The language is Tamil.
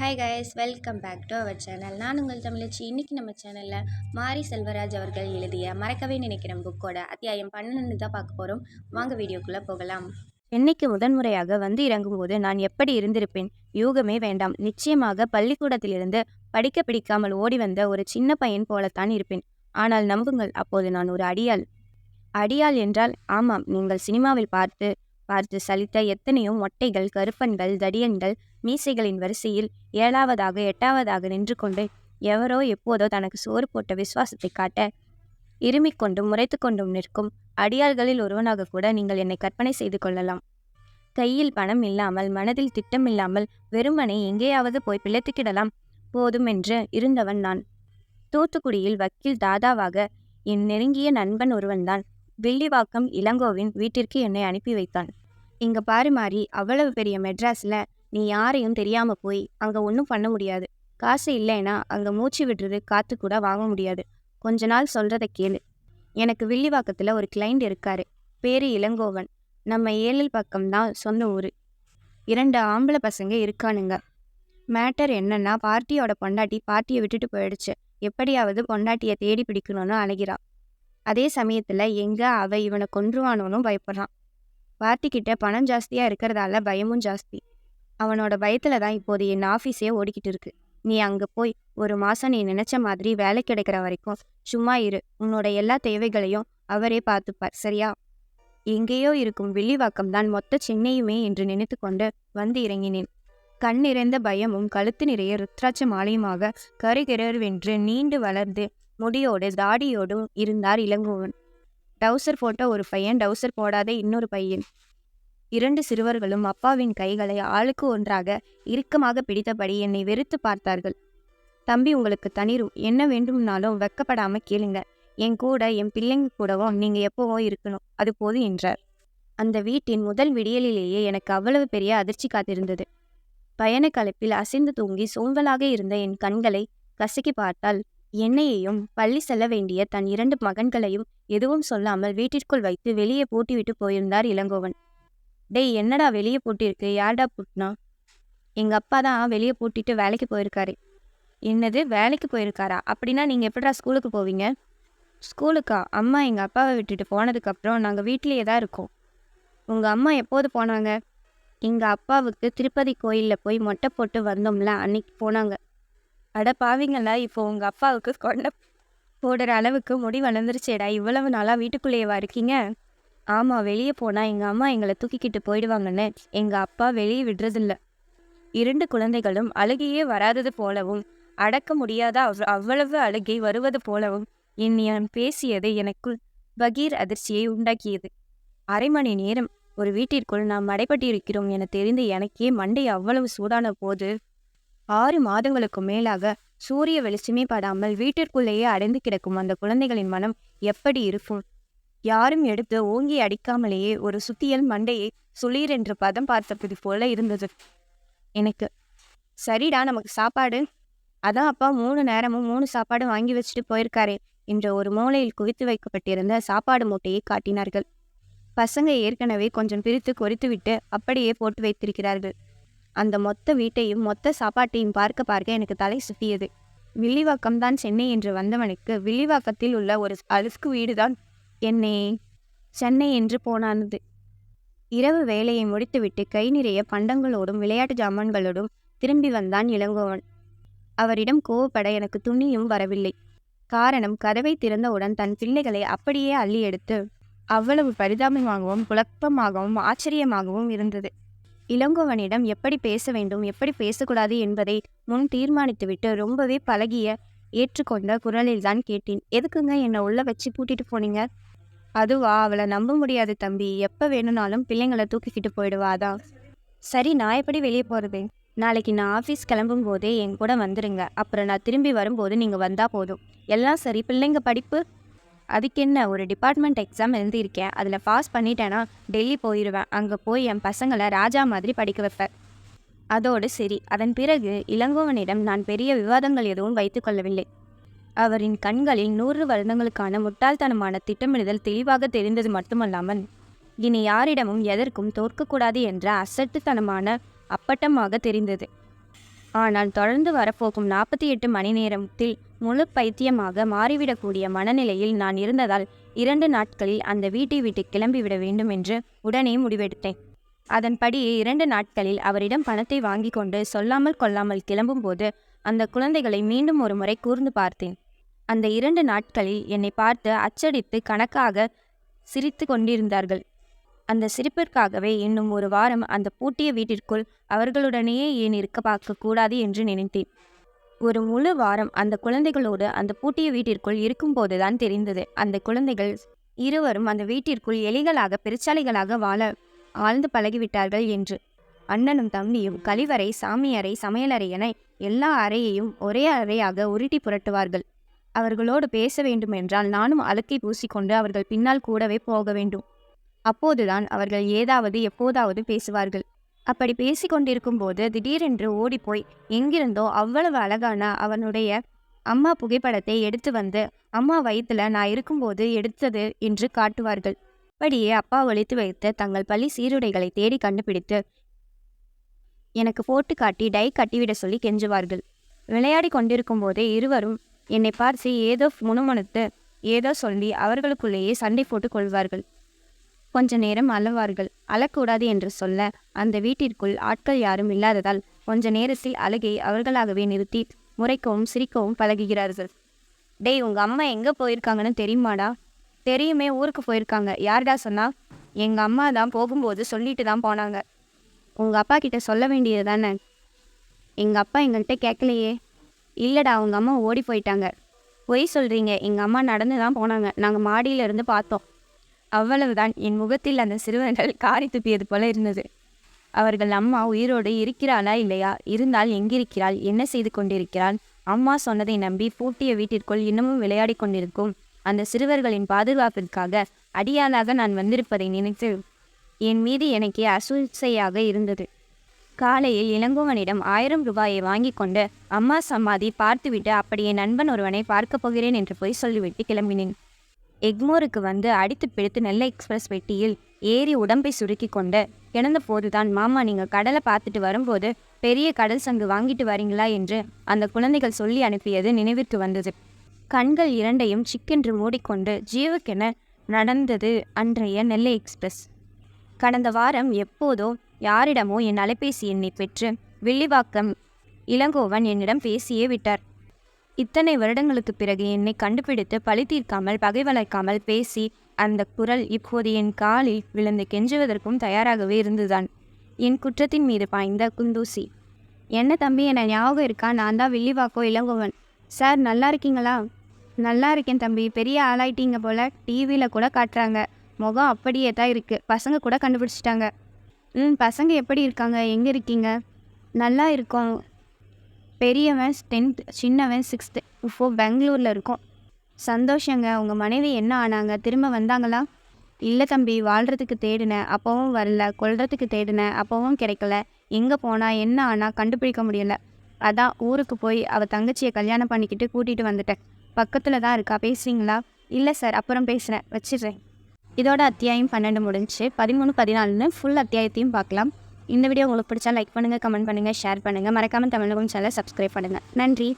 Hi guys welcome back to our channel நான் உங்கள் தமிழச்சி. இன்றைக்கி நம்ம சேனலில் மாரி செல்வராஜ் அவர்கள் எழுதிய மறக்கவே நினைக்கிறேன் புக்கோட அத்தியாயம் பன்னெண்டு தான் பார்க்க போகிறோம் வாங்க வீடியோக்குள்ளே போகலாம். சென்னைக்கு முதன்முறையாக வந்து இறங்கும்போது நான் எப்படி இருந்திருப்பேன்? யூகமே வேண்டாம். நிச்சயமாக பள்ளிக்கூடத்திலிருந்து படிக்க பிடிக்காமல் ஓடி வந்த ஒரு சின்ன பையன் போலத்தான் இருப்பேன். ஆனால் நம்புங்கள் அப்போது நான் ஒரு அடியாள். அடியாள் என்றால் ஆமாம் நீங்கள் சினிமாவில் பார்த்து பார்த்து சலித்த எத்தனையோ மொட்டைகள் கருப்பன்கள் தடியன்கள் மீசைகளின் வரிசையில் ஏழாவதாக எட்டாவதாக நின்று கொண்டு எவரோ எப்போதோ தனக்கு சோறு போட்ட விசுவாசத்தை காட்ட இருமிக் கொண்டும் முறைத்து கொண்டும் நிற்கும் அடியாள்களில் ஒருவனாக கூட நீங்கள் என்னை கற்பனை செய்து கொள்ளலாம். கையில் பணம் இல்லாமல் மனதில் திட்டமில்லாமல் வெறுமனை எங்கேயாவது போய் பிழைத்துக்கிடலாம். போதும் என்று இருந்தவன் நான். தூத்துக்குடியில் வக்கீல் தாதாவாக என் நெருங்கிய நண்பன் ஒருவன்தான். வில்லிவாக்கம் இளங்கோவின் வீட்டிற்கு என்னை அனுப்பி வைத்தான். இங்க பாரு மாறி அவ்வளவு பெரிய மெட்ராஸ்ல நீ யாரையும் தெரியாம போய் அங்க ஒன்றும் பண்ண முடியாது. காசு இல்லைன்னா அங்க மூச்சு விடுறது காத்து கூட வாங்க முடியாது. கொஞ்ச நாள் சொல்றத கேளு. எனக்கு வில்லிவாக்கத்துல ஒரு கிளைண்ட் இருக்காரு. பேரு இளங்கோவன். நம்ம ஏழில் பக்கம்தான் சொந்த ஊர். இரண்டு ஆம்பளை பசங்க இருக்கானுங்க. மேட்டர் என்னன்னா பார்ட்டியோட பொண்டாட்டி பார்ட்டியை விட்டுட்டு போயிடுச்சு. எப்படியாவது பொண்டாட்டியை தேடி பிடிக்கணும்னு அலைகிறா அதே சமயத்துல எங்கே அவ இவனை கொன்றுவானோனும் பயப்படுறான். பார்த்திக்கிட்ட பணம் ஜாஸ்தியாக இருக்கிறதால பயமும் ஜாஸ்தி. அவனோட பயத்துல தான் இப்போது என் ஆஃபீஸே ஓடிக்கிட்டு இருக்கு. நீ அங்க போய் ஒரு மாசம் நீ நினச்ச மாதிரி வேலை கிடைக்கிற வரைக்கும் சும்மா இரு. உன்னோட எல்லா தேவைகளையும் அவரே பார்த்துப்பார் சரியா? எங்கேயோ இருக்கும் வில்லிவாக்கம் தான் மொத்த சென்னையுமே என்று நினைத்து கொண்டு வந்து இறங்கினேன். கண் நிறைந்த பயமும் கழுத்து நிறைய ருத்ராட்ச மாலையுமாக கருகிரவென்று நீண்டு வளர்ந்து முடியோடு தாடியோடும் இருந்தார் இளங்கோவன். டவுசர் போட்ட ஒரு பையன் டவுசர் போடாத இன்னொரு பையன். இரண்டு சிறுவர்களும் அப்பாவின் கைகளை ஆளுக்கு ஒன்றாக இறுக்கமாக பிடித்தபடி என்னை வெறுத்து பார்த்தார்கள். தம்பி உங்களுக்கு தனிரும். என்ன வேண்டும்னாலும் வெக்கப்படாம கேளுங்க. என் கூட என் பிள்ளைங்க கூடவும் நீங்க எப்போவோ இருக்கணும். அது போது என்றார். அந்த வீட்டின் முதல் விடியலிலேயே எனக்கு அவ்வளவு பெரிய அதிர்ச்சி காத்திருந்தது. பயண களைப்பில் அசைந்து தூங்கி சோம்பலாக இருந்த என் கண்களை கசக்கி பார்த்தால் என்னையையும் பள்ளி செல்ல வேண்டிய தன் இரண்டு மகன்களையும் எதுவும் சொல்லாமல் வீட்டிற்குள் வைத்து வெளியே பூட்டிவிட்டு போயிருந்தார் இளங்கோவன். டேய் என்னடா வெளியே பூட்டியிருக்கு? யார்டா பூட்டினா? எங்கள் அப்பா தான் வெளியே பூட்டிட்டு வேலைக்கு போயிருக்காரு. என்னது? வேலைக்கு போயிருக்காரா? அப்படின்னா நீங்கள் எப்படா ஸ்கூலுக்கு போவீங்க? ஸ்கூலுக்கா? அம்மா எங்கள் அப்பாவை விட்டுட்டு போனதுக்கப்புறம் நாங்கள் வீட்டிலேயே தான் இருக்கோம். உங்கள் அம்மா எப்போது போனாங்க? எங்கள் அப்பாவுக்கு திருப்பதி கோயிலில் போய் மொட்டை போட்டு வந்தோம்ல அன்னைக்கு போனாங்க. அட பாவிங்களா இப்போ உங்கள் அப்பாவுக்கு கொண்டை போடுற அளவுக்கு முடி வளர்ந்துருச்சேடா இவ்வளவு நாளாக வீட்டுக்குள்ளேயேவா இருக்கீங்க? ஆமாம் வெளியே போனால் எங்கள் அம்மா எங்களை தூக்கிக்கிட்டு போயிடுவாங்கன்னு எங்கள் அப்பா வெளியே விடுறதில்ல. இரண்டு குழந்தைகளும் அழுகையே வராதது போலவும் அடக்க முடியாத அவ் அவ்வளவு அழுகை வருவது போலவும் என்னியான் பேசியது எனக்குள் பகீர் அதிர்ச்சியை உண்டாக்கியது. அரை மணி நேரம் ஒரு வீட்டிற்குள் நாம் அடைபட்டிருக்கிறோம் என தெரிந்து எனக்கே மண்டை அவ்வளவு சூடான போது ஆறு மாதங்களுக்கு மேலாக சூரிய வெளிச்சமே படாமல் வீட்டிற்குள்ளேயே அடைந்து கிடக்கும் அந்த குழந்தைகளின் மனம் எப்படி இருக்கும்? யாரும் எடுத்து ஓங்கி அடிக்காமலேயே ஒரு சுத்தியல் மண்டையை சுளீர் என்று பதம் பார்த்தது போல இருந்தது. எனக்கு சரிடா நமக்கு சாப்பாடு. அதான் அப்பா மூணு நேரமும் மூணு சாப்பாடு வாங்கி வச்சுட்டு போயிருக்காரே என்ற ஒரு மூலையில் குவித்து வைக்கப்பட்டிருந்த சாப்பாடு மூட்டையை காட்டினார்கள். பசங்க ஏற்கனவே கொஞ்சம் பிரித்து கொறித்துவிட்டு அப்படியே போட்டு வைத்திருக்கிறார்கள். அந்த மொத்த வீட்டையும் மொத்த சாப்பாட்டையும் பார்க்க பார்க்க எனக்கு தலை சுத்தியது. வில்லிவாக்கம் தான் சென்னை என்று வந்தவனுக்கு வில்லிவாக்கத்தில் உள்ள ஒரு அழுக்கு வீடுதான் என்னே. சென்னை என்று போனானது. இரவு வேலையை முடித்துவிட்டு கை நிறைய பண்டங்களோடும் விளையாட்டு ஜாமான்களோடும் திரும்பி வந்தான் இளங்கோவன். அவரிடம் கோவப்பட எனக்கு துணியும் வரவில்லை. காரணம் கதவை திறந்தவுடன் தன் பிள்ளைகளை அப்படியே அள்ளி எடுத்து அவ்வளவு பரிதாபமாகவும் குழப்பமாகவும் ஆச்சரியமாகவும் இருந்தது. இளங்கோவனிடம் எப்படி பேச வேண்டும் எப்படி பேசக்கூடாது என்பதை முன் தீர்மானித்துவிட்டு ரொம்பவே பழகிய ஏற்றுக்கொண்ட குரலில் தான் கேட்டேன். எதுக்குங்க என்னை உள்ள வச்சு கூட்டிட்டு போனீங்க? அதுவா அவளை நம்ப முடியாது தம்பி. எப்போ வேணும்னாலும் பிள்ளைங்களை தூக்கிக்கிட்டு போயிடுவாதா சரி நான் எப்படி வெளியே போகிறது நாளைக்கு நான் ஆஃபீஸ் கிளம்பும் போதே என் கூட வந்துடுங்க அப்புறம் நான் திரும்பி வரும்போது நீங்கள் வந்தால் போதும். எல்லாம் சரி. பிள்ளைங்க படிப்பு அதுக்கு என்ன ஒரு டிபார்ட்மெண்ட் எக்ஸாம் எழுதியிருக்கேன். அதில் பாஸ் பண்ணிட்டேன்னா டெல்லி போயிடுவேன் அங்கே போய் என் பசங்களை ராஜா மாதிரி படிக்க வைப்பேன். அதோடு சரி. அதன் பிறகு இளங்கோவனிடம் நான் பெரிய விவாதங்கள் எதுவும் வைத்துக்கொள்ளவில்லை அவரின் கண்களில் நூறு வருடங்களுக்கான முட்டாள்தனமான திட்டமிடுதல் தெளிவாக தெரிந்தது மட்டுமல்லாமல் இனி யாரிடமும் எதற்கும் தோற்கக்கூடாது என்ற அசட்டுத்தனமான அப்பட்டமாக தெரிந்தது. ஆனால் தொடர்ந்து வரப்போகும் நாற்பத்தி எட்டு மணி நேரத்தில் முழு பைத்தியமாக மாறிவிடக்கூடிய மனநிலையில் நான் இருந்ததால் இரண்டு நாட்களில் அந்த வீட்டை விட்டு கிளம்பிவிட வேண்டும் என்று உடனே முடிவெடுத்தேன். அதன்படியே இரண்டு நாட்களில் அவரிடம் பணத்தை வாங்கி கொண்டு சொல்லாமல் கொள்ளாமல் கிளம்பும்போது அந்த குழந்தைகளை மீண்டும் ஒரு முறை கூர்ந்து பார்த்தேன். அந்த இரண்டு நாட்களில் என்னை பார்த்து அச்சடித்து கணக்காக சிரித்து கொண்டிருந்தார்கள். அந்த சிரிப்பிற்காகவே இன்னும் ஒரு வாரம் அந்த பூட்டிய வீட்டிற்குள் அவர்களுடனேயே ஏன் இருக்க பார்க்க கூடாது என்று நினைத்தேன். ஒரு முழு வாரம் அந்த குழந்தைகளோடு அந்த பூட்டிய வீட்டிற்குள் இருக்கும்போதுதான் தெரிந்தது. அந்த குழந்தைகள் இருவரும் அந்த வீட்டிற்குள் எலிகளாக பெருச்சாலைகளாக வாழ ஆழ்ந்து பழகிவிட்டார்கள் என்று. அண்ணனும் தம்பியும் கழிவறை சாமியறை சமையலறை என எல்லா அறையையும் ஒரே அறையாக உருட்டி புரட்டுவார்கள். அவர்களோடு பேச வேண்டுமென்றால் நானும் அழுக்கை பூசிக்கொண்டு அவர்கள் பின்னால் கூடவே போக வேண்டும். அப்போதுதான் அவர்கள் ஏதாவது எப்போதாவது பேசுவார்கள். அப்படி பேசிக்கொண்டிருக்கும் போது திடீரென்று ஓடிப்போய் எங்கிருந்தோ அவ்வளவு அழகான அவனுடைய அம்மா புகைப்படத்தை எடுத்து வந்து அம்மா வயிற்றுல நான் இருக்கும்போது எடுத்தது என்று காட்டுவார்கள். அப்படியே அப்பா ஒழித்து வைத்து தங்கள் பள்ளி சீருடைகளை தேடி கண்டுபிடித்து எனக்கு போட்டு காட்டி டை கட்டிவிட சொல்லி கெஞ்சுவார்கள். விளையாடி கொண்டிருக்கும் போதே இருவரும் என்னை பார்த்து ஏதோ முணுமுணுத்து ஏதோ சொல்லி அவர்களுக்குள்ளேயே சண்டை போட்டுக் கொள்வார்கள். கொஞ்ச நேரம் அழுவார்கள் அழக்கூடாது என்று சொல்ல அந்த வீட்டிற்குள் ஆட்கள் யாரும் இல்லாததால் கொஞ்ச நேரத்தில் அழுகை அவர்களாகவே நிறுத்தி முறைக்கவும் சிரிக்கவும் பழகுகிறார்கள். டேய் உங்க அம்மா எங்க போயிருக்காங்கன்னு தெரியுமாடா? தெரியுமே ஊருக்கு போயிருக்காங்க. யார்டா சொன்னா? எங்க அம்மா தான் போகும்போது சொல்லிட்டு தான் போனாங்க. உங்க அப்பா கிட்ட சொல்ல வேண்டியது தானே? எங்க அப்பா எங்கள்கிட்ட கேட்கலையே இல்லடா அவங்க அம்மா ஓடி போயிட்டாங்க. பொய் சொல்றீங்க. எங்க அம்மா நடந்து தான் போனாங்க. நாங்க மாடியில இருந்து பார்த்தோம். அவ்வளவுதான். என் முகத்தில் அந்த சிறுவர்கள் காரி துப்பியது போல இருந்தது. அவர்கள் அம்மா உயிரோடு இருக்கிறாளா இல்லையா? இருந்தால் எங்கிருக்கிறாள்? என்ன செய்து கொண்டிருக்கிறாள்? அம்மா சொன்னதை நம்பி பூட்டிய வீட்டிற்குள் இன்னமும் விளையாடி கொண்டிருக்கும் அந்த சிறுவர்களின் பாதுகாப்பிற்காக அடியாளாக நான் வந்திருப்பதை நினைத்து என் மீது எனக்கே அசூசையாக இருந்தது. காலையில் இளங்கோவனிடம் ஆயிரம் ரூபாயை வாங்கி கொண்டு அம்மா சமாதி பார்த்துவிட்டு அப்படியே நண்பன் ஒருவனை பார்க்கப் போகிறேன் என்று போய் சொல்லிவிட்டு கிளம்பினேன். எக்மோருக்கு வந்து அடித்து பிடித்து நெல்லை எக்ஸ்பிரஸ் வெட்டியில் ஏறி உடம்பை சுருக்கி கொண்டு கிடந்த போதுதான் மாமா நீங்கள் கடலை பார்த்துட்டு வரும்போது பெரிய கடல் சங்கு வாங்கிட்டு வரீங்களா? என்று அந்த குழந்தைகள் சொல்லி அனுப்பியது நினைவிற்கு வந்தது. கண்கள் இரண்டையும் சிக்கென்று மூடிக்கொண்டு ஜீவுக்கென நடந்தது அன்றைய நெல்லை எக்ஸ்பிரஸ். கடந்த வாரம் எப்போதோ யாரிடமோ என் அலைபேசி எண்ணை பெற்று வில்லிவாக்கம் இளங்கோவன் என்னிடம் பேசியே விட்டார். இத்தனை வருடங்களுக்கு பிறகு என்னை கண்டுபிடித்து பழி தீர்க்காமல் பகை வளர்க்காமல் பேசி அந்த குரல் இப்போது என் காலில் விழுந்து கெஞ்சுவதற்கும் தயாராகவே இருந்துதான். என் குற்றத்தின் மீது பாய்ந்த குந்தூசி. என்ன தம்பி என ஞாபகம் இருக்கா? நான் தான் வில்லிவாக்கோ இளங்கோவன். சார் நல்லா இருக்கீங்களா? நல்லா இருக்கேன் தம்பி. பெரிய ஆளாயிட்டீங்க போல டிவியில் கூட காட்டுறாங்க. முகம் அப்படியே தான் இருக்குது பசங்க கூட கண்டுபிடிச்சிட்டாங்க. ம் பசங்க எப்படி இருக்காங்க? எங்கே இருக்கீங்க? நல்லா இருக்கோம். பெரியவன் டென்த் சின்னவன் சிக்ஸ்த்து இப்போது பெங்களூரில் இருக்கோம். சந்தோஷங்க. உங்கள் மனைவி என்ன ஆனாங்க? திரும்ப வந்தாங்களா? இல்லை தம்பி வாழ்கிறதுக்கு தேடினேன் அப்போவும் வரல. கொள்றதுக்கு தேடினேன் அப்போவும் கிடைக்கல. எங்கே போனால் என்ன ஆனால் கண்டுபிடிக்க முடியல. அதான் ஊருக்கு போய் அவள் தங்கச்சியை கல்யாணம் பண்ணிக்கிட்டு கூட்டிகிட்டு வந்துட்டேன். பக்கத்தில் தான் இருக்கா? பேசுறீங்களா? இல்லை சார் அப்புறம் பேசுகிறேன் வச்சிடுறேன். இதோட அத்தியாயம் பன்னெண்டு முடிஞ்சு பதிமூணு பதினாலுன்னு ஃபுல் அத்தியாயத்தையும் பார்க்கலாம். இந்த வீடியோ உங்களுக்கு பிடிச்சா லைக் பண்ணுங்கள் கமெண்ட் பண்ணுங்கள் ஷேர் பண்ணுங்கள் மறக்காமல் தமிழகம் சேனலை சப்ஸ்கிரைப் பண்ணுங்கள் நன்றி.